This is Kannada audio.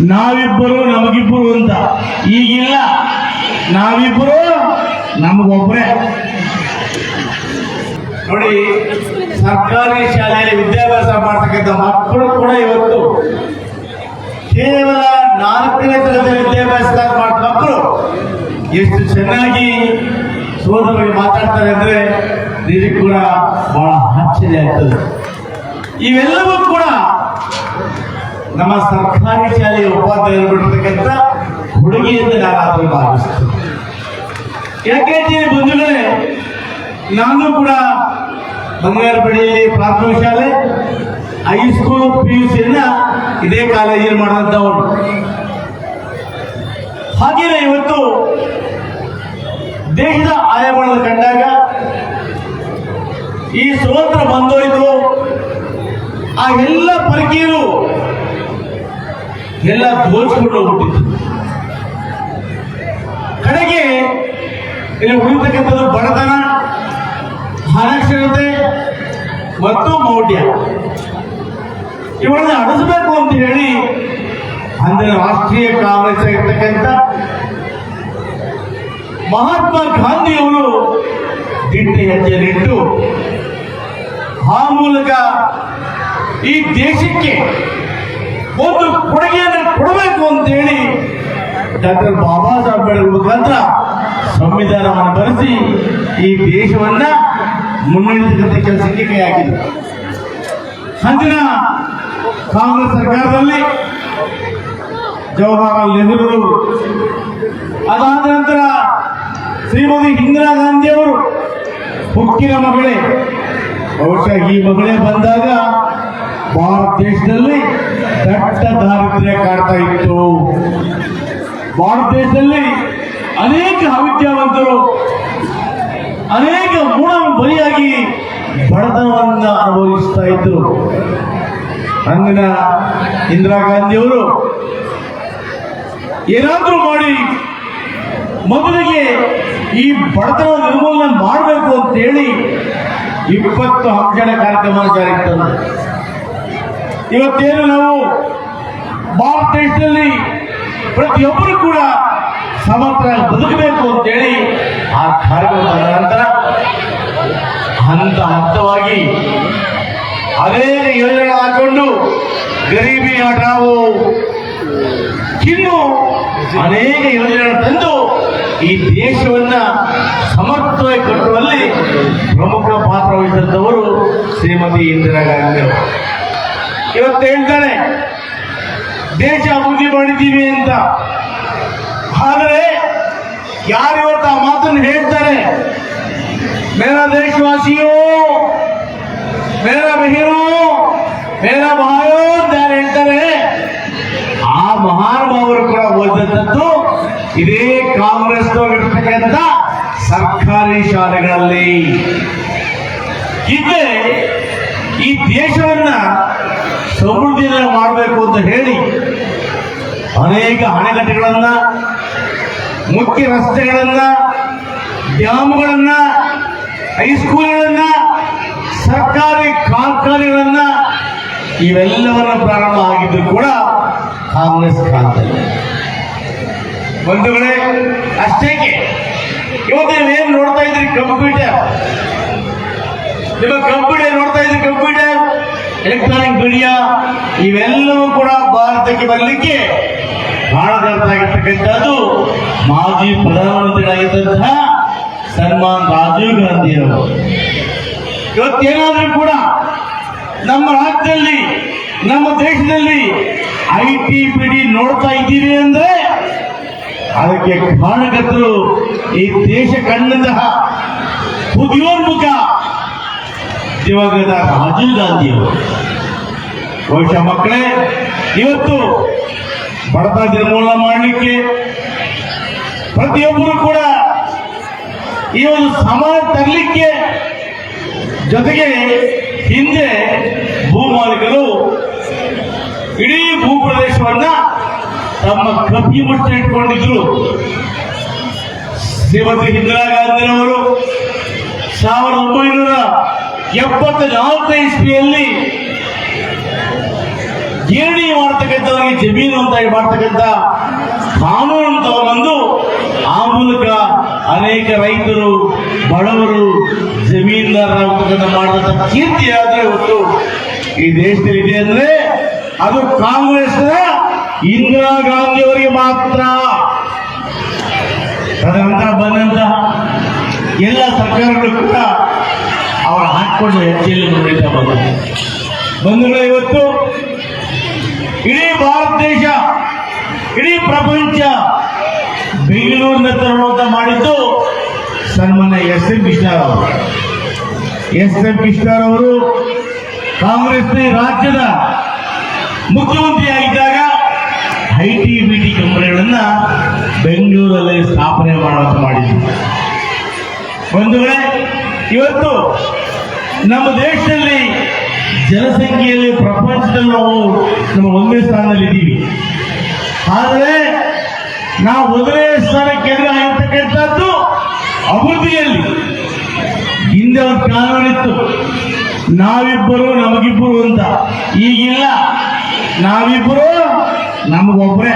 ನಾವಿಬ್ಬರು ನಮಗಿಬ್ಬರು ಅಂತ. ಈಗಿಲ್ಲ. ನಾವಿಬ್ಬರು ನಮಗೊಬ್ಬರೇ. ನೋಡಿ, ಸರ್ಕಾರಿ ಶಾಲೆಯಲ್ಲಿ ವಿದ್ಯಾಭ್ಯಾಸ ಮಾಡ್ತಕ್ಕಂಥ ಮಕ್ಕಳು ಕೂಡ ಇವತ್ತು ಕೇವಲ ನಾಲ್ಕನೇ ತರಗತಿ ವಿದ್ಯಾಭ್ಯಾಸ ಮಾಡಿದ ಮಕ್ಕಳು ಎಷ್ಟು ಚೆನ್ನಾಗಿ ಸೋದರರಿಗೆ ಮಾತಾಡ್ತಾರೆ ಅಂದ್ರೆ ನಿಜಕ್ಕೂ ಕೂಡ ಬಹಳ ಆಶ್ಚರ್ಯ ಆಗ್ತದೆ. ಇವೆಲ್ಲವೂ ಕೂಡ ನಮ್ಮ ಸರ್ಕಾರಿ ಶಾಲೆಯ ಉಪಾಧ್ಯಾಯರು ಬಿಡತಕ್ಕಂತ ಹುಡುಗಿ ನಾನು ನಾನಾದರೂ ಭಾವಿಸ್ತೇನೆ. ಯಾಕೆ ನಾನು ಕೂಡ ಬಂಗಾರಪಡಿಯಲ್ಲಿ ಪ್ರಾಥಮಿಕ ಶಾಲೆ ಹೈಸ್ಕೂಲ್ ಪಿ ಯು ಸಿಯನ್ನ ಇದೇ ಕಾಲೇಜಲ್ಲಿ ಮಾಡಿದಂಥವನು ಹಾಗೆಯೇ ಇವತ್ತು ದೇಶದ ಆಯಾಮಗಳನ್ನು ಕಂಡಾಗ ಈ ಸ್ವತಂತ್ರ ಬಂದೋಯ್ತು ಆ ಎಲ್ಲ ಪರಕೀಯರು ಎಲ್ಲ ದೋಚ್ಕೊಂಡು ಹೋಗ್ಬಿಟ್ಟಿತ್ತು ಕಡೆಗೆ ಇಲ್ಲಿ ಉಳಿತಕ್ಕಂಥದ್ದು ಬಡತನ ಅನಕ್ಷರತೆ ಮತ್ತು ಮೌಢ್ಯ. ಇವುಗಳನ್ನ ಅಳಿಸಬೇಕು ಅಂತ ಹೇಳಿ ಅಂದಿನ ರಾಷ್ಟ್ರೀಯ ಕಾಂಗ್ರೆಸ್ ಆಗಿರ್ತಕ್ಕಂಥ ಮಹಾತ್ಮ ಗಾಂಧಿಯವರು ದಿಟ್ಟ ಹೆಜ್ಜೆಯನ್ನಿಟ್ಟು ಆ ಮೂಲಕ ಈ ದೇಶಕ್ಕೆ ಒಂದು ಕೊಡುಗೆಯನ್ನು ಕೊಡಬೇಕು ಅಂತ ಹೇಳಿ ಡಾಕ್ಟರ್ ಬಾಬಾ ಸಾಹೇಬ್ ಮುಖಾಂತರ ಸಂವಿಧಾನವನ್ನು ಬರೆಸಿ ಈ ದೇಶವನ್ನ ಮುನ್ನಡೆಸಿದಂತ ಕೆಲಸಕ್ಕೆ ಕೈ ಹಾಕಿದರು ಅಂದಿನ ಕಾಂಗ್ರೆಸ್ ಸರ್ಕಾರದಲ್ಲಿ ಜವಾಹರಲಾಲ್ ನೆಹರು ಅದಾದ ನಂತರ ಶ್ರೀಮತಿ ಇಂದಿರಾ ಗಾಂಧಿ ಅವರು ಹುಕ್ಕಿನ ಮಗಳೇ. ಬಹುಶಃ ಈ ಮಗಳೇ ಬಂದಾಗ ಭಾರತ ದೇಶದಲ್ಲಿ ಭಾರತ ದೇಶದಲ್ಲಿ ಅನೇಕ ಅವಿದ್ಯಾವಂತರು, ಅನೇಕ ಗುಣ ಬಲಿಯಾಗಿ ಬಡತನವನ್ನು ಅನುಭವಿಸ್ತಾ ಇದ್ರು. ಅಂದಿನ ಇಂದಿರಾ ಗಾಂಧಿಯವರು ಏನಾದರೂ ಮಾಡಿ ಮೊದಲಿಗೆ ಈ ಬಡತನ ನಿರ್ಮೂಲನೆ ಮಾಡಬೇಕು ಅಂತ ಹೇಳಿ ಇಪ್ಪತ್ತು ಅಂಶಗಳ ಕಾರ್ಯಕ್ರಮ ಜಾರಿಗೆ ತಂದರು. ಇವತ್ತೇನು ನಾವು ಭಾರತ ದೇಶದಲ್ಲಿ ಪ್ರತಿಯೊಬ್ಬರು ಕೂಡ ಸಮರ್ಥರಾಗಿ ಬದುಕಬೇಕು ಅಂತೇಳಿ ಆ ಕಾರ್ಯಕ್ರಮದ ನಂತರ ಹಂತ ಹಂತವಾಗಿ ಅನೇಕ ಯೋಜನೆ ಹಾಕೊಂಡು ಗರೀಬಿ ಹಟಾವು ಇನ್ನು ಅನೇಕ ಯೋಜನೆಗಳನ್ನು ತಂದು ಈ ದೇಶವನ್ನ ಸಮರ್ಥವಾಗಿ ಕಟ್ಟುವಲ್ಲಿ ಪ್ರಮುಖ ಪಾತ್ರ ವಹಿಸಿದ್ದವರು ಶ್ರೀಮತಿ ಇಂದಿರಾ ಗಾಂಧಿ ಇವತ್ತು ಹೇಳ್ತಾರೆ ದೇಶ ಅಭಿವೃದ್ಧಿ ಮಾಡಿದ್ದೀವಿ ಅಂತ. ಆದರೆ, ಯಾರು ಇವತ್ತು ಆ ಮಾತನ್ನು ಹೇಳ್ತಾರೆ? ಮೇರ ದೇಶವಾಸಿಯೋ, ಮೇರ ಬಹಿರೋ ಮೇರ ಭಾಯೋ ಅಂತ ಯಾರು ಹೇಳ್ತಾರೆ? ಆ ಮಹಾನುಭಾವರು ಕೂಡ ಓದಿದಂಥದ್ದು ಇದೇ ಕಾಂಗ್ರೆಸ್ ಇರ್ತಕ್ಕಂಥ ಸರ್ಕಾರಿ ಶಾಲೆಗಳಲ್ಲಿ. ಇದ್ದೇ ಈ ದೇಶವನ್ನ ಸಮೃದ್ಧಿಯ ಮಾಡಬೇಕು ಅಂತ ಹೇಳಿ ಅನೇಕ ಅಣೆಕಟ್ಟೆಗಳನ್ನ, ಮುಖ್ಯ ರಸ್ತೆಗಳನ್ನ, ಡ್ಯಾಮ್ಗಳನ್ನ ಹೈಸ್ಕೂಲ್ಗಳನ್ನ ಸರ್ಕಾರಿ ಕಾರ್ಖಾನೆಗಳನ್ನ ಇವೆಲ್ಲವನ್ನ ಪ್ರಾರಂಭ ಆಗಿದ್ದು ಕೂಡ ಕಾಂಗ್ರೆಸ್ ಕಾಲದಲ್ಲಿ. ಬಂಧುಗಳೇ ಅಷ್ಟೇಕೆ ಇವತ್ತು ನೀವೇನು ನೋಡ್ತಾ ಇದ್ರಿ ಕಂಪ್ಯೂಟರ್? ನಿಮ್ಮ ಕಂಪ್ಯೂಟರ್ ನೋಡ್ತಾ ಇದ್ರಿ ಕಂಪ್ಯೂಟರ್? ಎಲೆಕ್ಟ್ರಾನಿಕ್ ಮೀಡಿಯಾ ಇವೆಲ್ಲವೂ ಕೂಡ ಭಾರತಕ್ಕೆ ಬರಲಿಕ್ಕೆ ಕಾರಣಕರ್ತಾಗಿರ್ತಕ್ಕಂಥದ್ದು ಮಾಜಿ ಪ್ರಧಾನಮಂತ್ರಿಗಳಾಗಿದ್ದಂತಹ ಸನ್ಮಾನ್ ರಾಜೀವ್ ಗಾಂಧಿ ಅವರು. ಇವತ್ತೇನಾದ್ರೂ ಕೂಡ ನಮ್ಮ ರಾಜ್ಯದಲ್ಲಿ, ನಮ್ಮ ದೇಶದಲ್ಲಿ ಐ ಟಿ ಪಿ ನೋಡ್ತಾ ಇದ್ದೀವಿ ಅಂದ್ರೆ ಅದಕ್ಕೆ ಕಾರಣಕರ್ತರು ಈ ದೇಶ ಕಂಡಂತಹ ಉದ್ಯೋನ್ಮುಖ ದಿವಂಗತ ರಾಜೀವ್ ಗಾಂಧಿ ಅವರು ಬಹುಶಃ ಮಕ್ಕಳೇ, ಇವತ್ತು ಬಡತನ ನಿರ್ಮೂಲನೆ ಮಾಡಲಿಕ್ಕೆ ಪ್ರತಿಯೊಬ್ಬರು ಕೂಡ ಈ ಒಂದು ಸಮಾಜ ತರಲಿಕ್ಕೆ ಜೊತೆಗೆ ಹಿಂದೆ ಭೂಮಾಲೀಕರು ಇಡೀ ಭೂಪ್ರದೇಶವನ್ನ ತಮ್ಮ ಕಬ್ಬಿ ಮುಟ್ಟ ಇಟ್ಕೊಂಡಿದ್ರು. ಶ್ರೀಮತಿ ಇಂದಿರಾ ಗಾಂಧಿರವರು ಸಾವಿರದ ಒಂಬೈನೂರ ಎಪ್ಪತ್ತ ನಾಲ್ಕು ಇಸ್ವಿಯಲ್ಲಿ ಗಿರಣಿ ಮಾಡ್ತಕ್ಕಂಥವ್ರಿಗೆ ಜಮೀನು ಅಂತ ಮಾಡ್ತಕ್ಕಂಥ ಕಾನೂನು ತಗೊಂಡು ಆ ಮೂಲಕ ಅನೇಕ ರೈತರು, ಬಡವರು ಜಮೀನ್ದಾರರಾಗ್ತಕ್ಕಂಥ ಮಾಡಿದಂಥ ಕೀರ್ತಿ ಆದ್ರೆ ಇವತ್ತು ಈ ದೇಶದಲ್ಲಿ ಇದೆ ಅಂದ್ರೆ ಅದು ಕಾಂಗ್ರೆಸ್ನ ಇಂದಿರಾ ಗಾಂಧಿ ಅವರಿಗೆ ಮಾತ್ರ. ತದನಂತರ ಬಂದಂತ ಎಲ್ಲ ಸರ್ಕಾರಗಳು ಕೂಡ ಅವರ ಹಾಕೊಂಡು ಹೆಜ್ಜೆಯಲ್ಲಿ ನೋಡಿತಾ ಬಂದರು. ಬಂಧುಗಳ, ಇವತ್ತು ಇಡೀ ಭಾರತ ದೇಶ, ಇಡೀ ಪ್ರಪಂಚ ಬೆಂಗಳೂರಿನ ತರುವಂತ ಮಾಡಿದ್ದು ಸನ್ಮಾನ್ಯ ಎಸ್ ಎಂ ಕೃಷ್ಣರವರು ಎಸ್ ಎಂ ಅವರು ಕಾಂಗ್ರೆಸ್ನ ರಾಜ್ಯದ ಮುಖ್ಯಮಂತ್ರಿಯಾಗಿದ್ದಾಗ ಐ ಟಿ ಬಿ ಟಿ ಕಂಪನಿಗಳನ್ನ ಬೆಂಗಳೂರಲ್ಲಿ ಸ್ಥಾಪನೆ ಮಾಡುವಂತ ಮಾಡಿದ್ರು. ಬಂಧುಗಳೇ ಇವತ್ತು ನಮ್ಮ ದೇಶದಲ್ಲಿ ಜನಸಂಖ್ಯೆಯಲ್ಲಿ ಪ್ರಪಂಚದಲ್ಲಿ ನಾವು ನಮ್ಮ ಒಂದನೇ ಸ್ಥಾನದಲ್ಲಿ ಇದ್ದೀವಿ. ಆದರೆ ನಾವು ಒಂದನೇ ಸ್ಥಾನಕ್ಕೆ ಆಗಿರ್ತಕ್ಕಂಥದ್ದು ಅಭಿವೃದ್ಧಿಯಲ್ಲಿ ಹಿಂದೆ ಒಂದು ಕಾನೂನಿತ್ತು ನಾವಿಬ್ಬರು ನಮಗಿಬ್ಬರು ಅಂತ. ಈಗಿಲ್ಲ, ನಾವಿಬ್ಬರು ನಮಗೊಬ್ಬರೇ.